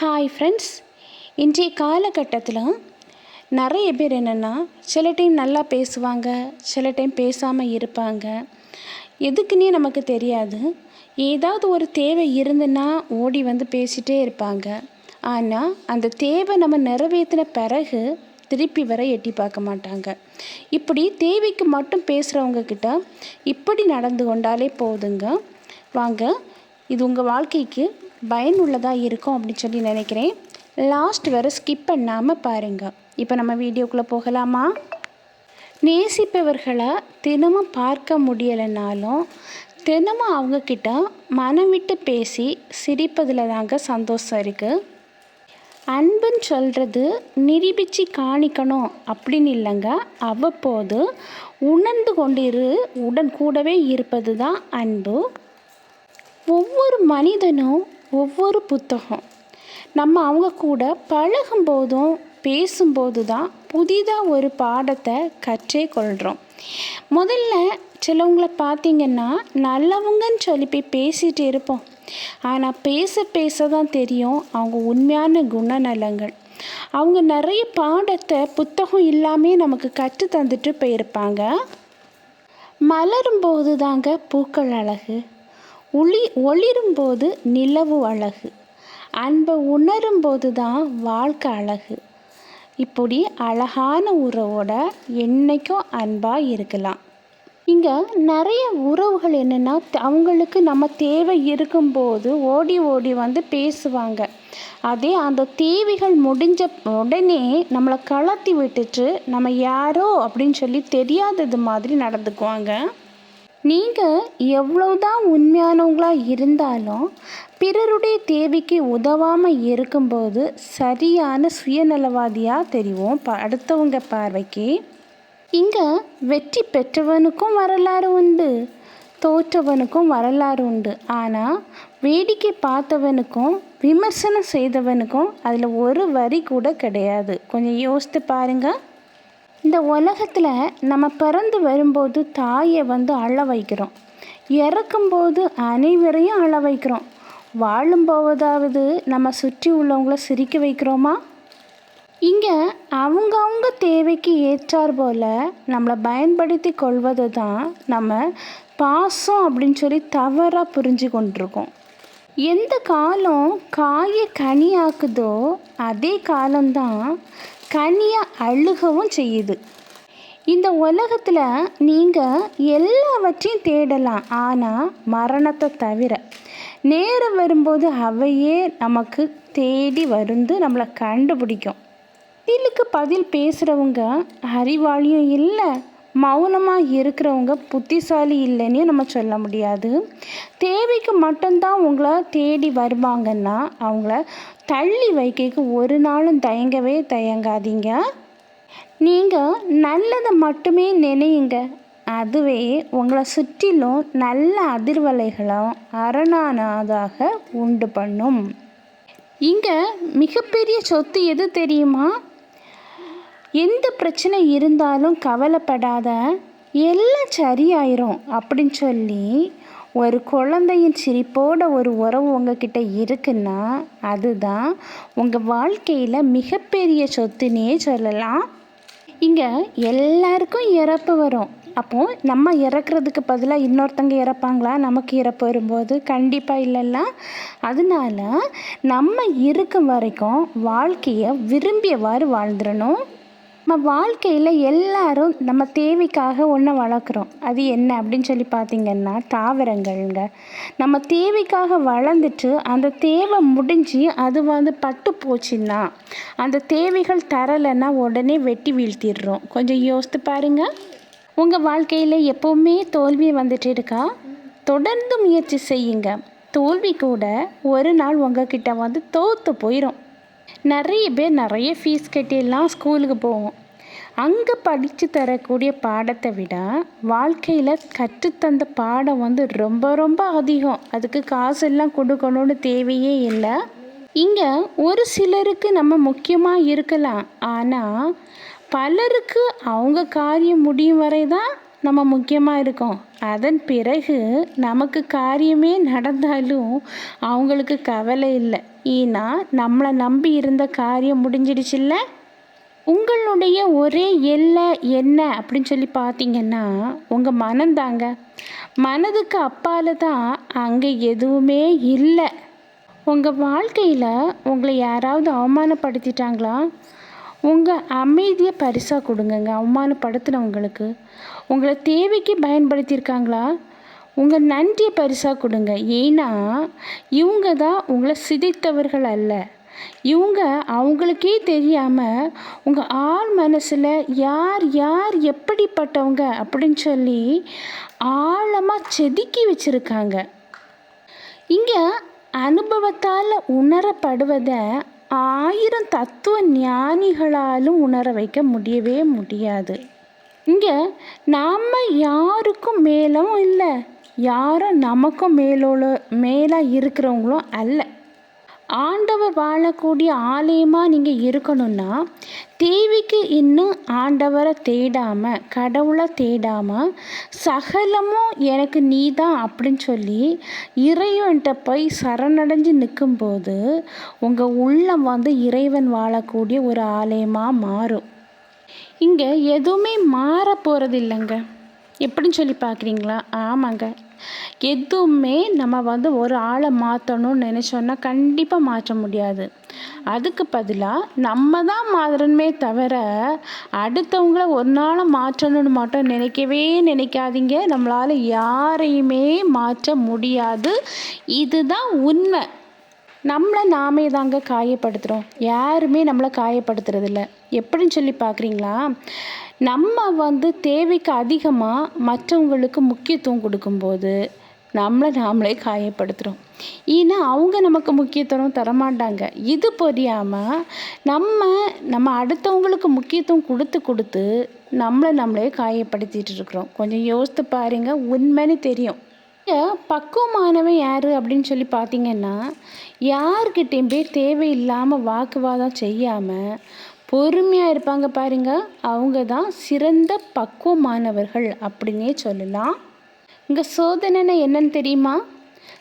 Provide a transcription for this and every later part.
Hi friends இன்றைய காலகட்டத்தில் நிறைய பேர் என்னென்னா சில டைம் நல்லா பேசுவாங்க சில டைம் பேசாமல் இருப்பாங்க. எதுக்குன்னே நமக்கு தெரியாது. ஏதாவது ஒரு தேவை இருந்துன்னா ஓடி வந்து பேசிகிட்டே இருப்பாங்க. ஆனால் அந்த தேவை நம்ம நிறைவேற்றின பிறகு திருப்பி வர எட்டி பார்க்க மாட்டாங்க. இப்படி தேவைக்கு மட்டும் பேசுகிறவங்கக்கிட்ட இப்படி நடந்து கொண்டாலே போதுங்க. வாங்க இது உங்கள் வாழ்க்கைக்கு பயனுள்ளதாக இருக்கும் அப்படின்னு சொல்லி நினைக்கிறேன். லாஸ்ட் வரை ஸ்கிப் பண்ணாமல் பாருங்கள் இப்போ நம்ம வீடியோக்குள்ளே போகலாமா? நேசிப்பவர்களை தினமும் பார்க்க முடியலைனாலும் தினமும் அவங்கக்கிட்ட மனம் விட்டு பேசி சிரிப்பதில் தாங்க சந்தோஷம் இருக்குது அன்புன்னு சொல்கிறது நிரூபித்து காணிக்கணும் அப்படின்னு இல்லைங்க. அவ்வப்போது உணர்ந்து கொண்டிரு உடன் கூடவே இருப்பது தான் அன்பு. ஒவ்வொரு மனிதனும் ஒவ்வொரு புத்தகம். நம்ம அவங்க கூட பழகும்போதும் பேசும்போது தான் புதிதாக ஒரு பாடத்தை கற்றே கொள்கிறோம் முதல்ல சிலவங்களை பார்த்திங்கன்னா நல்லவங்கன்னு சொல்லி போய் பேசிகிட்டு இருப்போம். ஆனால் பேச பேச தான் தெரியும் அவங்க உண்மையான குணநலங்கள். அவங்க நிறைய பாடத்தை புத்தகம் இல்லாமல் நமக்கு கற்று தந்துட்டு போயிருப்பாங்க. மலரும் போது தாங்க பூக்கள் அழகு. ஒளி ஒளிரும்போது நிலவு அழகு. அன்பை உணரும்போது தான் வாழ்க்கை அழகு. இப்படி அழகான உறவோட என்றைக்கும் அன்பாக இருக்கலாம். இங்கே நிறைய உறவுகள் என்னென்னா அவங்களுக்கு நம்ம தேவை இருக்கும்போது ஓடி ஓடி வந்து பேசுவாங்க. அதே அந்த தேவைகள் முடிஞ்ச உடனே நம்மளை கலத்தி விட்டுட்டு நம்ம யாரோ அப்படின்னு சொல்லி தெரியாதது மாதிரி நடந்துக்குவாங்க. நீங்கள் எவ்வளவுதான் உண்மையானவங்களாக இருந்தாலும் பிறருடைய தேவைக்கு உதவாமல் இருக்கும்போது சரியான சுயநலவாதியாக தெரிவோம் ப அடுத்தவங்க பார்வைக்கு. இங்கே வெற்றி பெற்றவனுக்கும் வரலாறு உண்டு தோற்றவனுக்கும் வரலாறு உண்டு. ஆனால் வேடிக்கை பார்த்தவனுக்கும் விமர்சனம் செய்தவனுக்கும் அதில் ஒரு வரி கூட கிடையாது. கொஞ்சம் யோசித்து பாருங்கள் இந்த உலகத்தில் நம்ம பிறந்து வரும்போது தாயை வந்து அழ வைக்கிறோம். இறக்கும்போது அனைவரையும் அழ வைக்கிறோம். வாழும் போவதாவது நம்ம சுற்றி உள்ளவங்கள சிரிக்க வைக்கிறோமா? இங்கே அவங்கவுங்க தேவைக்கு ஏற்றார் போல் நம்மளை பயன்படுத்தி கொள்வது தான் நம்ம பாசம் அப்படின்னு சொல்லி தவறாக புரிஞ்சு கொண்டிருக்கோம். எந்த காலம் காயை கனியாக்குதோ அதே காலம்தான் கனியை அழுகவும் செய்யுது. இந்த உலகத்தில் நீங்கள் எல்லாவற்றையும் தேடலாம். ஆனால் மரணத்தை தவிர நேரம் வரும்போது அவையே நமக்கு தேடி வந்து நம்மளை கண்டுபிடிக்கும். பதிலுக்கு பதில் பேசுகிறவங்க அறிவாளியும் இல்லை. மௌனமாக இருக்கிறவங்க புத்திசாலி இல்லைன்னு நம்ம சொல்ல முடியாது. தேவைக்கு மட்டும்தான் உங்களை தேடி வருவாங்கன்னா அவங்கள தள்ளி வைக்கக்கு ஒரு நாளும் தயங்கவே தயங்காதீங்க. நீங்கள் நல்லதை மட்டுமே நினையுங்க. அதுவே உங்களை சுற்றிலும் நல்ல அதிர்வலைகளும் அரணானதாக உண்டு பண்ணும். இங்கே மிகப்பெரிய சொத்து எது தெரியுமா? எந்த பிரச்சனை இருந்தாலும் கவலைப்படாத எல்லாம் சரியாயிரும் அப்படின்னு சொல்லி ஒரு குழந்தையின் சிரிப்போட ஒரு உறவு உங்ககிட்ட இருக்குன்னா அதுதான் உங்கள் வாழ்க்கையில் மிகப்பெரிய சொத்துனே சொல்லலாம். இங்கே எல்லாருக்கும் இறப்பு வரும். அப்போது நம்ம இறக்குறதுக்கு பதிலாக இன்னொருத்தங்க இறப்பாங்களா? நமக்கு இறப்பு வரும்போது? கண்டிப்பாக இல்லைல்ல. அதனால நம்ம இருக்கும் வரைக்கும் வாழ்க்கையை விரும்பியவாறு வாழ்ந்துடணும். நம்ம வாழ்க்கையில் எல்லாரும் நம்ம தேவைக்காக ஒன்றை வளர்க்குறோம். அது என்ன அப்படின்னு சொல்லி பார்த்திங்கன்னா தாவரங்கள்ங்க. நம்ம தேவைக்காக வளர்ந்துட்டு அந்த தேவை முடிஞ்சு அது வந்து பட்டு போச்சுன்னா அந்த தேவைகள் தரலைன்னா உடனே வெட்டி வீழ்த்திடுறோம். கொஞ்சம் யோசித்து பாருங்கள் உங்கள் வாழ்க்கையில் எப்போவுமே தோல்வி வந்துட்டு இருக்கா? தொடர்ந்து முயற்சி செய்யுங்க. தோல்வி கூட ஒரு நாள் உங்ககிட்ட வந்து தோற்று போயிடும் நிறைய பேர் நிறைய ஃபீஸ் கட்டியெல்லாம் ஸ்கூலுக்கு போவோம். அங்கே படித்து தரக்கூடிய பாடத்தை விட வாழ்க்கையில் கற்றுத்தந்த பாடம் வந்து ரொம்ப ரொம்ப அதிகம். அதுக்கு காசெல்லாம் கொடுக்கணும்னு தேவையே இல்லை. இங்கே ஒரு சிலருக்கு நம்ம முக்கியமாக இருக்கலாம். ஆனால் பலருக்கு அவங்க காரியம் முடியும் வரை தான் நம்ம முக்கியமாக இருக்கோம். அதன் பிறகு நமக்கு காரியமே நடந்தாலும் அவங்களுக்கு கவலை இல்லை. ஏன்னா நம்மளை நம்பி இருந்த காரியம் முடிஞ்சிடுச்சுல்ல? உங்களுடைய ஒரே எல்லை என்ன அப்படின்னு சொல்லி பார்த்தீங்கன்னா உங்கள் மனந்தாங்க மனதுக்கு அப்பால் தான் அங்கே எதுவுமே இல்லை. உங்கள் வாழ்க்கையில் உங்களை யாராவது அவமானப்படுத்திட்டாங்களா? உங்கள் அமைதியை பரிசாக கொடுங்கங்க அவமானப்படுத்தினவங்களுக்கு. உங்களை தேவைக்கு பயன்படுத்தியிருக்காங்களா? உங்கள் நன்றியை பரிசாக கொடுங்க. ஏன்னா இவங்க தான் உங்களை சிதைத்தவர்கள் அல்ல. இவங்க அவங்களுக்கே தெரியாமல் உங்கள் ஆள் மனசில் யார் யார் எப்படிப்பட்டவங்க அப்படின்னு சொல்லி ஆழமாக செதுக்கி வச்சுருக்காங்க. இங்கே அனுபவத்தால் உணரப்படுவதை ஆயிரம் தத்துவ ஞானிகளாலும் உணர வைக்க முடியவே முடியாது. இங்கே நாம் யாருக்கும் மேலும் இல்லை. யாரும் நமக்கும் மேலோட மேலாக இருக்கிறவங்களும் அல்ல. ஆண்டவர் வாழக்கூடிய ஆலயமாக நீங்கள் இருக்கணும்னா தேவிக்கு இன்னும் ஆண்டவரை தேடாமல் கடவுளை தேடாமல் சகலமும் எனக்கு நீ தான் அப்படின்னு சொல்லி இறைவன்கிட்ட போய் சரணடைஞ்சு நிற்கும்போது உங்கள் உள்ளம் வந்து இறைவன் வாழக்கூடிய ஒரு ஆலயமாக மாறும். இங்கே எதுவுமே மாற போகிறது இல்லைங்க எப்படின்னு சொல்லி பார்க்குறீங்களா? ஆமாங்க. எதுவுமே நம்ம வந்து ஒரு ஆளை மாற்றணும்னு நினச்சோன்னா கண்டிப்பாக மாற்ற முடியாது. அதுக்கு பதிலாக நம்ம தான் மாறணுமே தவிர அடுத்தவங்கள ஒரு நாள் மாற்றணும்னு மட்டும் நினைக்கவே நினைக்காதீங்க. நம்மளால் யாரையுமே மாற்ற முடியாது. இதுதான் உண்மை. நம்மளை நாமே தாங்க காயப்படுத்துகிறோம் யாருமே நம்மளை காயப்படுத்துறதில்ல. எப்படின்னு சொல்லி பார்க்குறீங்களா? நம்ம வந்து தேவைக்கு அதிகமாக மற்றவங்களுக்கு முக்கியத்துவம் கொடுக்கும்போது நம்மளை நாமளே காயப்படுத்துகிறோம் ஏன்னா அவங்க நமக்கு முக்கியத்துவம் தரமாட்டாங்க. இது புரியாமல் நம்ம நம்ம அடுத்தவங்களுக்கு முக்கியத்துவம் கொடுத்து கொடுத்து நம்மளை நம்மளே காயப்படுத்திட்டு இருக்கிறோம். கொஞ்சம் யோசித்து பாருங்கள் உண்மைன்னு தெரியும். பக்குவமானவன் யார் அப்படின்னு சொல்லி பார்த்தீங்கன்னா யார்கிட்டையும் போய் தேவையில்லாமல் வாக்குவாதம் செய்யாமல் பொறுமையாக இருப்பாங்க பாருங்க. அவங்க தான் சிறந்த பக்குவமானவர்கள் அப்படின்னே சொல்லலாம். இங்கே சோதனைன்னா என்னன்னு தெரியுமா?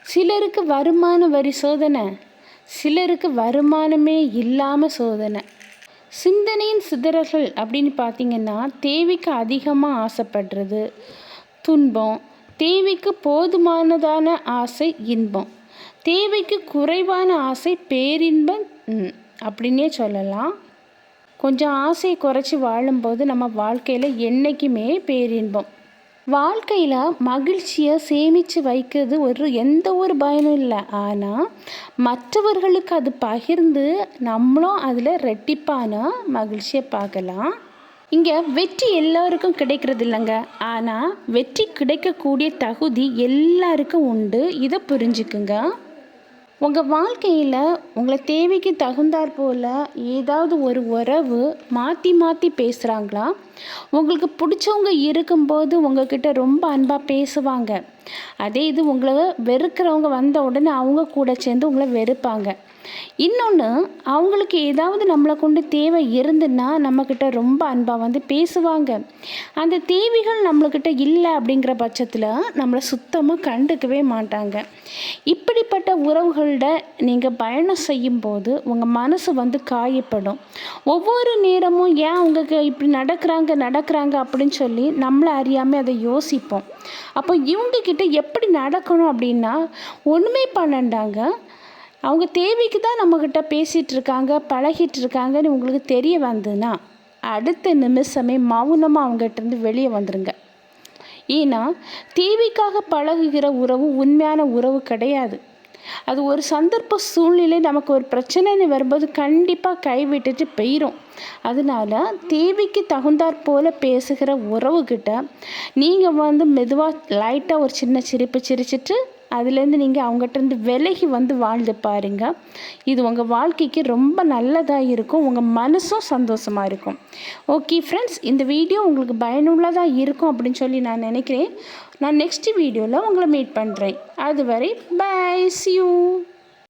சிலருக்கு வருமான வரி சோதனை சிலருக்கு வருமானமே இல்லாமல் சோதனை. சிந்தனையின் சிதறல்கள் அப்படின்னு பார்த்தீங்கன்னா தேவைக்கு அதிகமாக ஆசைப்படுறது துன்பம் தேவைக்கு போதுமானதான ஆசை இன்பம். தேவைக்கு குறைவான ஆசை பேரின்பம் அப்படின்னே சொல்லலாம். கொஞ்சம் ஆசையை குறைச்சி வாழும்போது நம்ம வாழ்க்கையில் என்றைக்குமே பேரின்பம். வாழ்க்கையில் மகிழ்ச்சியை சேமித்து வைக்கிறது ஒரு எந்த ஒரு பயனும் இல்லை. ஆனால் மற்றவர்களுக்கு அது பகிர்ந்து நம்மளும் அதில் ரெட்டிப்பான மகிழ்ச்சியை பார்க்கலாம். இங்கே வெற்றி எல்லாருக்கும் கிடைக்கிறது இல்லைங்க. ஆனால் வெற்றி கிடைக்கக்கூடிய தகுதி எல்லாருக்கும் உண்டு. இதை புரிஞ்சுக்குங்க. உங்கள் வாழ்க்கையில் உங்களை தேவைக்கு தகுந்தாற் போல் ஏதாவது ஒரு உறவு மாற்றி மாற்றி பேசுகிறாங்களா உங்களுக்கு பிடிச்சவங்க இருக்கும்போது உங்ககிட்ட ரொம்ப அன்பாக பேசுவாங்க. அதே இது உங்களை வெறுக்கிறவங்க வந்த உடனே அவங்க கூட சேர்ந்து உங்களை வெறுப்பாங்க. இன்னொன்று அவங்களுக்கு ஏதாவது நம்மளை கொண்டு தேவை இருந்துன்னா நம்மக்கிட்ட ரொம்ப அன்பாக வந்து பேசுவாங்க. அந்த தேவைகள் நம்மளுக்கிட்ட இல்லை அப்படிங்கிற பட்சத்தில் நம்மளை சுத்தமாக கண்டுக்கவே மாட்டாங்க. இப்படிப்பட்ட உறவுகளோட நீங்கள் பயணம் செய்யும்போது உங்கள் மனசு வந்து காயப்படும். ஒவ்வொரு நேரமும் ஏன் அவங்க இப்படி நடக்கிறாங்க நடக்கிறாங்க அப்படின்னு சொல்லி நம்மளை அறியாமல் அதை யோசிப்போம். அப்போ இவங்கக்கிட்ட எப்படி நடக்கணும் அப்படின்னா ஒன்றுமே பண்ணண்டாங்க. அவங்க தேவைக்கு தான் நம்மக்கிட்ட பேசிகிட்டு இருக்காங்க பழகிட்டு இருக்காங்கன்னு உங்களுக்கு தெரிய வந்ததுன்னா அடுத்த நிமிஷமே மௌனமாக அவங்ககிட்டருந்து வெளியே வந்துடுங்க ஏன்னா தேவைக்காக பழகுகிற உறவு உண்மையான உறவு கிடையாது. அது ஒரு சந்தர்ப்ப சூழ்நிலை நமக்கு ஒரு பிரச்சனைன்னு வரும்போது கண்டிப்பாக கைவிட்டுட்டு போயிடும் அதனால தேவைக்கு தகுந்தாற் போல் பேசுகிற உறவுக்கிட்ட நீங்கள் வந்து மெதுவாக லைட்டாக ஒரு சின்ன சிரிப்பு சிரிச்சிட்டு அதுலேருந்து நீங்கள் அவங்ககிட்டருந்து விலகி வந்து வாழ்ந்து பாருங்க. இது உங்கள் வாழ்க்கைக்கு ரொம்ப நல்லதாக இருக்கும். உங்கள் மனசும் சந்தோஷமாக இருக்கும். ஓகே ஃப்ரெண்ட்ஸ் இந்த வீடியோ உங்களுக்கு பயனுள்ளதாக இருக்கும் அப்படின்னு சொல்லி நான் நினைக்கிறேன். நான் நெக்ஸ்ட் வீடியோவில் உங்களை மீட் பண்ணுறேன் அதுவரை பாய் யூ